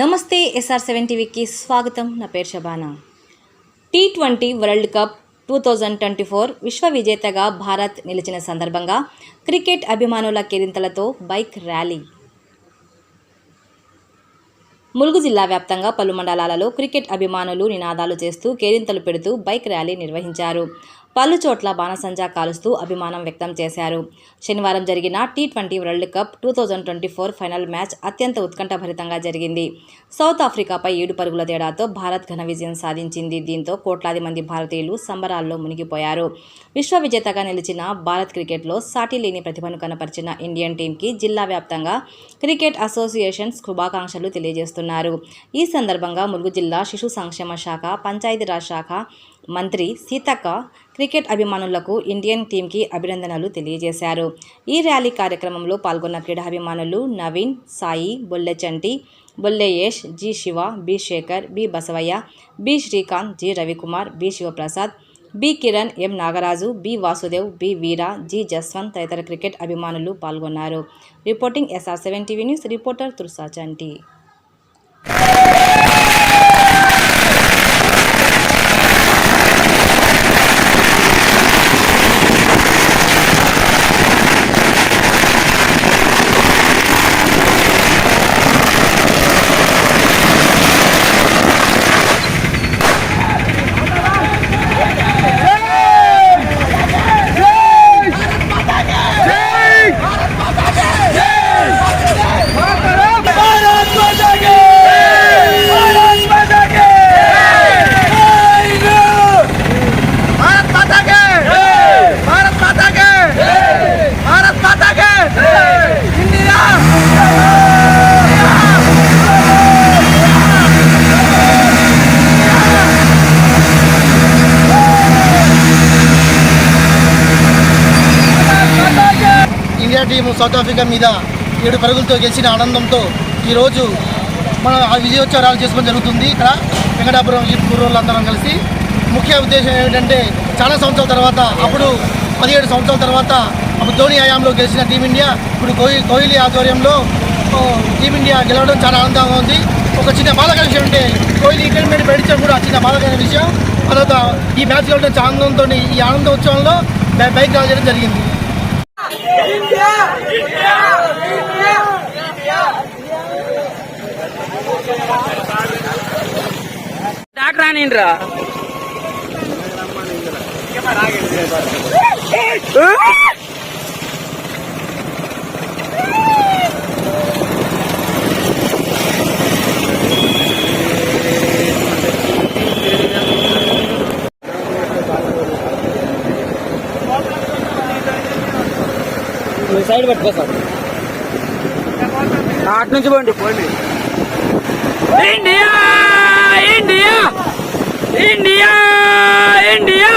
నమస్తే SR seven టీవీకి స్వాగతం. నా పేరు Shabana T twenty world cup two thousand twenty four విశ్వ విజేతగా భారత్ నిలిచిన సందర్భంగా క్రికెట్ అభిమానుల కేరింతలతో బైక్ ర్యాలీ. ములుగు జిల్లా వ్యాప్తంగా పలు మండలాలలో క్రికెట్ అభిమానులు నినాదాలు చేస్తూ కేరింతలు పెడుతూ బైక్ ర్యాలీ నిర్వహించారు. పలు చోట్ల బాణసంచా కాలుస్తూ అభిమానం వ్యక్తం చేశారు. శనివారం జరిగిన T twenty world cup two thousand twenty four final match అత్యంత ఉత్కంఠభరితంగా జరిగింది. సౌత్ ఆఫ్రికాపై ఏడు పరుగుల తేడాతో భారత్ ఘన విజయం సాధించింది. దీంతో కోట్లాది మంది భారతీయులు సంబరాల్లో మునిగిపోయారు. విశ్వ విజేతగా నిలిచిన భారత్ క్రికెట్లో సాటి లేని ప్రతిభను కనపరిచిన ఇండియన్ టీంకి జిల్లా వ్యాప్తంగా క్రికెట్ అసోసియేషన్ శుభాకాంక్షలు తెలియజేస్తున్నారు. ఈ సందర్భంగా ములుగు జిల్లా శిశు సంక్షేమ శాఖ పంచాయతీరాజ్ శాఖ మంత్రి సీతక్క క్రికెట్ అభిమానులకు ఇండియన్ టీంకి అభినందనలు తెలియజేశారు. ఈ ర్యాలీ కార్యక్రమంలో పాల్గొన్న క్రీడాభిమానులు Naveen Sai Bollechanti Bolleyesh G Shiva B Shekhar B Basavaiah B Srikanth G Ravikumar B Sivaprasad B Kiran M Nagaraju B Vasudev B Veera G Jaswanth తదితర క్రికెట్ అభిమానులు పాల్గొన్నారు. Reporting SR seven TV news reporter Tursachanti India team South Africa మీద ఏడు పరుగులతో గెలిచిన ఆనందంతో ఈరోజు మనం ఆ విజయోత్సవాలు చేసుకోవడం జరుగుతుంది. ఇక్కడ వెంకటాపురం ఈ పూర్వులందరం కలిసి. ముఖ్య ఉద్దేశం ఏమిటంటే చాలా సంవత్సరాల తర్వాత అప్పుడు పదిహేడు సంవత్సరాల తర్వాత అప్పుడు ధోని హయాంలో గెలిచిన టీమిండియా ఇప్పుడు కోహ్లీ కోహ్లీ ఆధ్వర్యంలో టీమిండియా గెలవడం చాలా ఆనందంగా ఉంది. ఒక చిన్న బాధకర విషయం అంటే కోహ్లీ రిటైర్మెంట్ పెట్టించడం కూడా చిన్న బాధకర విషయం. తర్వాత ఈ మ్యాచ్ గెలవడం చాలా ఆనందంతో ఈ ఆనంద ఉత్సవంలో బైక్ రాజడం జరిగింది. రానిండ్రా. సైడ్ పట్టుకో సార్. అటు నుంచి పోండి. పోండి ఇండియా ఇండియా ఇండియా ఇండియా